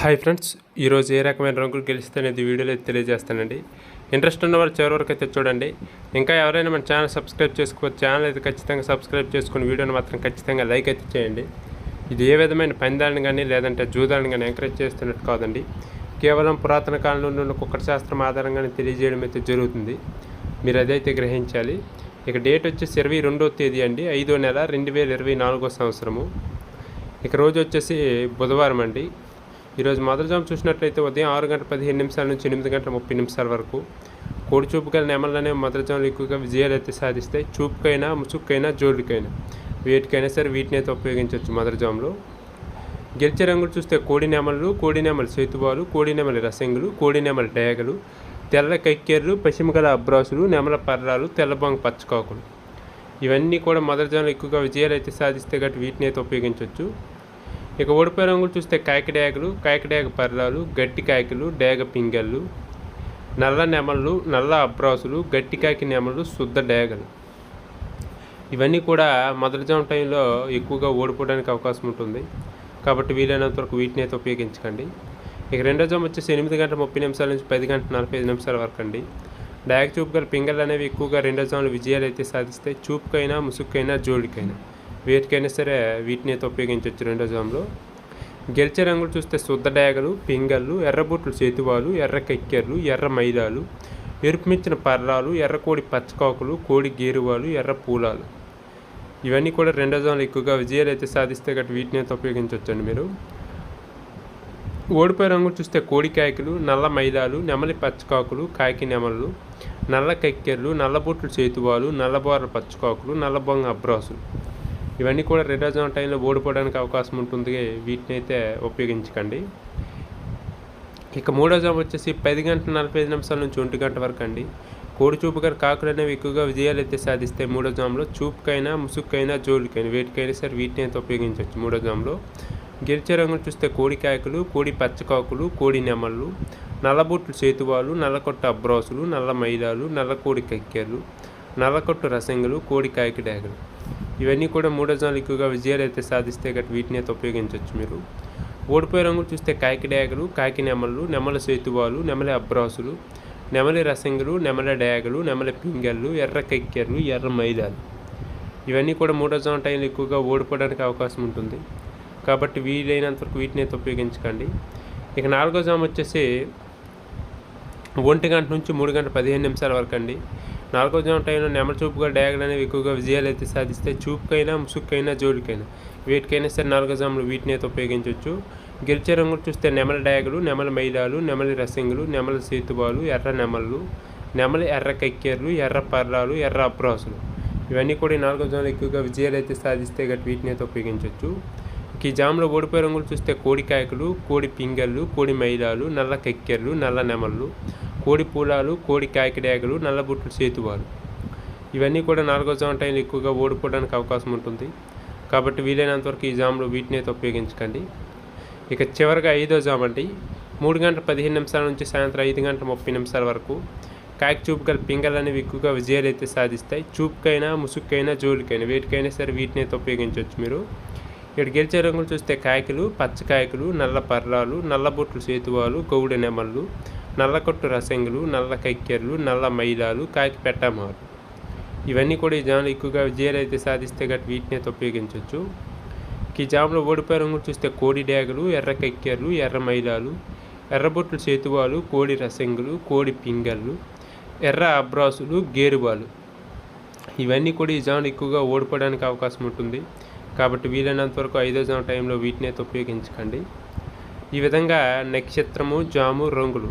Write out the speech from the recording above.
Hi friends ఈరోజు ఏ రకమైన రంగులు గెలుస్తానేది వీడియోలో అయితే తెలియజేస్తానండి. ఇంట్రెస్ట్ ఉన్నవారు చివరి వరకు అయితే చూడండి. ఇంకా ఎవరైనా మన ఛానల్ సబ్స్క్రైబ్ చేసుకోవచ్చు ఛానల్ అయితే ఖచ్చితంగా సబ్స్క్రైబ్ చేసుకుని వీడియోని మాత్రం ఖచ్చితంగా లైక్ అయితే చేయండి. ఇది ఏ విధమైన పందాలను కానీ లేదంటే జూదాలను కానీ ఎంకరేజ్ చేస్తున్నట్టు కాదండి. కేవలం పురాతన కాలంలో ఉన్న కుక్కట శాస్త్రం ఆధారంగానే తెలియజేయడం అయితే జరుగుతుంది. మీరు అదైతే గ్రహించాలి. ఇక డేట్ వచ్చేసి ఇరవై రెండో తేదీ అండి. ఐదో నెల రెండు వేల ఇరవై నాలుగో సంవత్సరము. ఇక రోజు వచ్చేసి బుధవారం అండి. ఈరోజు మొదటి చూసినట్లయితే ఉదయం ఆరు గంటల పదిహేను నిమిషాల నుంచి ఎనిమిది గంటల ముప్పై నిమిషాల వరకు కోడి చూపు గల నెమలనే మొదటిజాములు ఎక్కువగా విజయాలు అయితే సాధిస్తాయి చూపుకైనా ముసుక్కైనా జోడుకైనా వేటికైనా సరే వీటిని అయితే ఉపయోగించవచ్చు మొదటి గెలిచే రంగులు చూస్తే కోడి నెమలు కోడి నెమలు సేతువాలు కోడి నెమలి రసంగులు కోడి నెమలి డేగలు తెల్ల కక్కెర్లు పశ్చిమగల అబ్రాసులు నెమల పర్రాలు తెల్లబొంగ పచ్చకాకులు. ఇవన్నీ కూడా మొదటి ఎక్కువగా విజయాలు అయితే సాధిస్తే గట్టి వీటిని అయితే ఉపయోగించవచ్చు. ఇక ఓడిపోయే రంగులు చూస్తే కాకి డేగలు కాకి డేగ పర్రాలు గట్టి కాకిలు డేగ పింగళ్ళు నల్ల నెమళ్ళు నల్ల అబ్రాసులు గట్టి కాకి నెమలు శుద్ధ డేగలు. ఇవన్నీ కూడా మొదటిజాం టైంలో ఎక్కువగా ఓడిపోవడానికి అవకాశం ఉంటుంది. కాబట్టి వీలైనంత వరకు వీటిని అయితే ఉపయోగించకండి. ఇక రెండో జాము వచ్చేసి ఎనిమిది గంటల ముప్పై నిమిషాల నుంచి పది గంటల నలభై ఐదు నిమిషాల వరకు అండి. డయాక్ చూపు గల పింగళ్ళు అనేవి ఎక్కువగా రెండో జాములు విజయాలు అయితే సాధిస్తాయి చూపుకైనా ముసుక్కైనా జోడికైనా. వేటికైనా సరే వీటిని అయితే ఉపయోగించవచ్చు రెండో జామ్లో. గెలిచే రంగులు చూస్తే శుద్ధ డేగలు పింగళ్ళు ఎర్రబుట్లు చేతువాలు ఎర్ర కెక్కెర్లు ఎర్ర మైదాలు ఎరుపుమిచ్చిన పర్రాలు ఎర్రకోడి పచ్చకాకులు కోడి గేరువాలు ఎర్ర పూలాలు. ఇవన్నీ కూడా రెండో జోన్లు ఎక్కువగా విజయాలు అయితే సాధిస్తే గట్టి వీటిని అయితే ఉపయోగించవచ్చండి మీరు. ఓడిపోయే రంగులు చూస్తే కోడి కాయకులు నల్ల మైదాలు నెమలి పచ్చకాకులు కాకి నెమలు నల్ల కక్కెర్లు నల్లబొట్లు చేతువాలు నల్లబోర్ల పచ్చకాకులు నల్లబొంగ అబ్రాసులు. ఇవన్నీ కూడా రెండో టైంలో ఓడిపోవడానికి అవకాశం ఉంటుంది. వీటిని అయితే ఉపయోగించకండి. ఇక మూడో జామ్ వచ్చేసి పది గంటల నలభై ఐదు నిమిషాల నుంచి ఒంటి గంట వరకు అండి. కోడి చూపు గారి కాకులు అనేవి ఎక్కువగా విజయాలు అయితే సాధిస్తాయి మూడో జామ్లో చూపుకైనా ముసుగుకైనా జోలికైనా వేటికైనా సరే వీటిని అయితే ఉపయోగించవచ్చు మూడో జామ్లో గెలిచే రంగులు చూస్తే కోడి కాయకులు కోడి పచ్చకాకులు కోడి నెమళ్ళు నల్లబొట్లు చేతువాలు నల్లకొట్ట అబ్రాసులు నల్ల మైదాలు నల్ల కోడి కక్కెర్లు నల్లకొట్టు రసంగులు కోడి కాయకి డేగలు. ఇవన్నీ కూడా మూడోజోన్లు ఎక్కువగా విజయాలు అయితే సాధిస్తే గట్టి వీటిని అయితే ఉపయోగించవచ్చు మీరు. ఓడిపోయే రంగులు చూస్తే కాకి డయాగలు కాకి నెమళ్ళు నెమల సేతువాలు నెమలి అబ్రాసులు నెమలి రసంగులు నెమల డయాగలు నెమలి పింగళ్ళు ఎర్ర కక్కెర్లు ఎర్ర మైదాలు. ఇవన్నీ కూడా మూడో టైంలో ఎక్కువగా ఓడిపోవడానికి అవకాశం ఉంటుంది. కాబట్టి వీలైనంత వరకు వీటిని అయితే ఉపయోగించకండి. ఇక నాలుగో జామ్ వచ్చేసి ఒంటి గంట నుంచి మూడు గంట పదిహేను నిమిషాల వరకు అండి నాలుగో జోన్ టైంలో నెమల చూపుగా డ్యాగలు అనేవి ఎక్కువగా విజయాలు అయితే సాధిస్తే చూపుకైనా ముసుక్కైనా జోడికైనా. వీటికైనా సరే నాలుగో జాములు వీటిని అయితే ఉపయోగించవచ్చు. గెలిచే రంగులు చూస్తే నెమల డయాగులు నెమల మైలాలు నెమలి రసింగులు నెమల సేతుబాలు ఎర్ర నెమళ్ళు నెమలి ఎర్ర కక్కెర్లు ఎర్ర పర్రాలు ఎర్ర అప్రాసులు. ఇవన్నీ కూడా ఈ నాలుగో జాములు ఎక్కువగా విజయాలు అయితే సాధిస్తే గట్టి వీటిని అయితే ఉపయోగించవచ్చు. ఈ జామ్లో ఓడిపోయే రంగులు చూస్తే కోడి కాయకులు కోడి పింగళ్ళు కోడి మైలాలు నల్ల కక్కెర్లు నల్ల నెమళ్ళు. కోడి పూలాలు కోడి కాకిడాగలు నల్లబుట్లు సేతువాలు. ఇవన్నీ కూడా నాలుగో జామ్ టైంలో ఎక్కువగా ఓడిపోవడానికి అవకాశం ఉంటుంది. కాబట్టి వీలైనంతవరకు ఈ జామ్లో వీటిని అయితే ఉపయోగించకండి. ఇక చివరిగా ఐదో జామ్ అండి. మూడు గంటల పదిహేను నిమిషాల నుంచి సాయంత్రం ఐదు గంటల ముప్పై నిమిషాల వరకు కాకి చూపు గల అనేవి ఎక్కువగా విజయాలు అయితే సాధిస్తాయి. చూపుకైనా ముసుక్కైనా జోలికైనా వేటికైనా సరే వీటిని అయితే ఉపయోగించవచ్చు మీరు. ఇక్కడ గెలిచే రంగులు చూస్తే కాయకులు పచ్చకాయకులు నల్ల పర్రాలు నల్లబొట్లు సేతువాలు గౌడ నెమళ్ళు నల్లకొట్టు రసంగులు నల్ల కక్కెర్లు నల్ల మైలాలు కాకి పెట్టమారు. ఇవన్నీ కూడా ఈ జాములు ఎక్కువగా విజయాలైతే సాధిస్తే గట్టి వీటిని అయితే ఉపయోగించవచ్చు ఈ జాములో ఓడిపోయే రంగులు చూస్తే కోడి డేగలు ఎర్ర కక్కెర్లు ఎర్ర మైలాలు ఎర్రబొట్లు చేతువాలు కోడి రసంగులు కోడి పింగళ్ళు ఎర్ర అబ్రాసులు గేరువాలు ఇవన్నీ కూడా ఈ జాములు ఎక్కువగా ఓడిపోవడానికి అవకాశం ఉంటుంది. కాబట్టి వీలైనంత వరకు ఐదో జాము టైంలో వీటిని అయితే ఉపయోగించకండి. ఈ విధంగా నక్షత్రము జాము రంగులు.